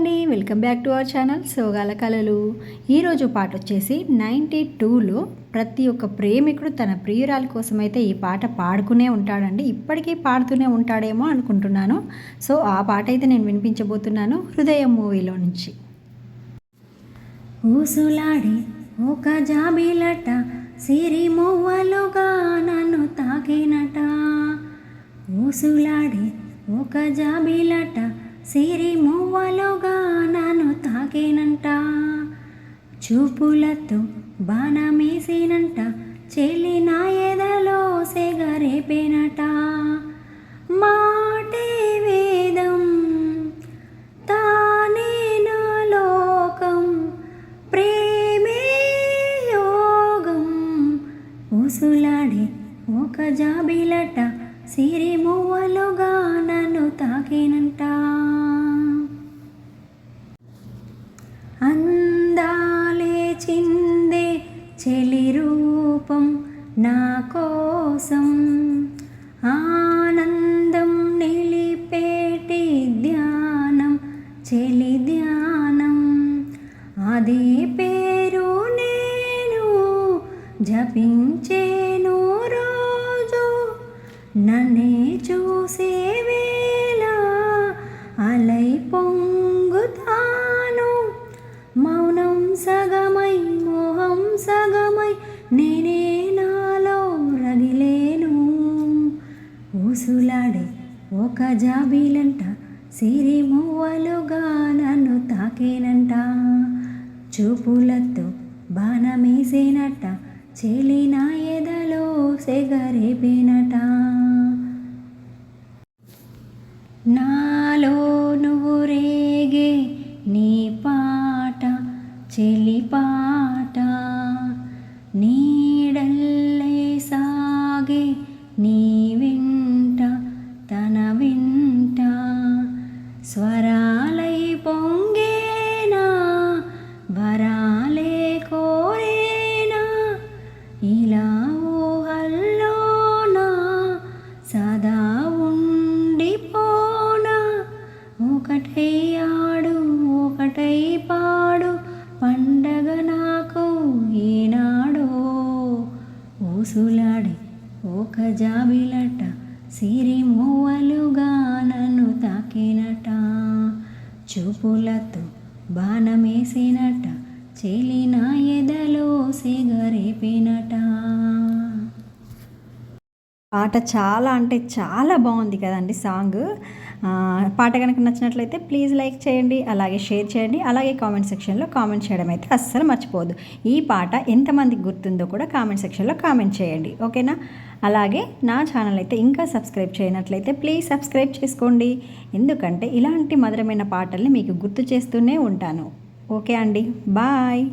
అండి. Welcome back to our channel సోగాల కళలు ఈరోజు పాట వచ్చేసి నైంటీ టూలో ప్రతి ఒక్క ప్రేమికుడు తన ప్రియురాల కోసం అయితే ఈ పాట పాడుకునే ఉంటాడండి. ఇప్పటికీ పాడుతూనే ఉంటాడేమో అనుకుంటున్నాను. సో ఆ పాట అయితే నేను వినిపించబోతున్నాను హృదయం మూవీలో నుంచి. ఊసులాడి ఒక జాబిలట సిరి మొవ్వలుగా నన్ను తాకినట. ఊసులాడి ఒక జాబిలట సిరి మువ్వలుగా నన్ను తాకినంట. చూపులతో బాణమేసేనంట. చెల్లి నా ఎదలో సెగరేపేనట మాటే వేదం తానే నా లోకం. ప్రేమే యోగం. ఉసులాడి ఒక జాబిలట. సిరి మువ్వలుగా చెలి ధ్యానం. అదే పేరు నేను జపించేను రోజు. నన్నే చూసే వేళ అలై పొంగుతాను. మౌనం సగమై మోహం సగమై నేనే నాలో రగిలేను. ఊసులాడే ఒక జాబీలంట సిరిమువ్వలుగా నన్ను తాకేనంట. చూపులతో బాణమేసేనట. చెలిన ఎదలో సెగరేపేనట. పండగ నాకు ఈనాడో ఊసులాడి ఒక జాబిలట సిరి మువ్వలుగా నన్ను తాకినట. చూపులతో బాణమేసినట చెలిన ఎదలో సిగరేపినట. పాట చాలా అంటే చాలా బాగుంది కదండి సాంగ్. పాట కనుక నచ్చినట్లయితే ప్లీజ్ లైక్ చేయండి అలాగే షేర్ చేయండి అలాగే కామెంట్ సెక్షన్లో కామెంట్ చేయడం అయితే అస్సలు మర్చిపోదు ఈ పాట ఎంతమందికి గుర్తుందో కూడా కామెంట్ సెక్షన్లో కామెంట్ చేయండి ఓకేనా? అలాగే నా ఛానల్ అయితే ఇంకా సబ్స్క్రైబ్ చేయనట్లయితే ప్లీజ్ సబ్స్క్రైబ్ చేసుకోండి. ఎందుకంటే ఇలాంటి మధురమైన పాటల్ని మీకు గుర్తు చేస్తూనే ఉంటాను. ఓకే అండి బాయ్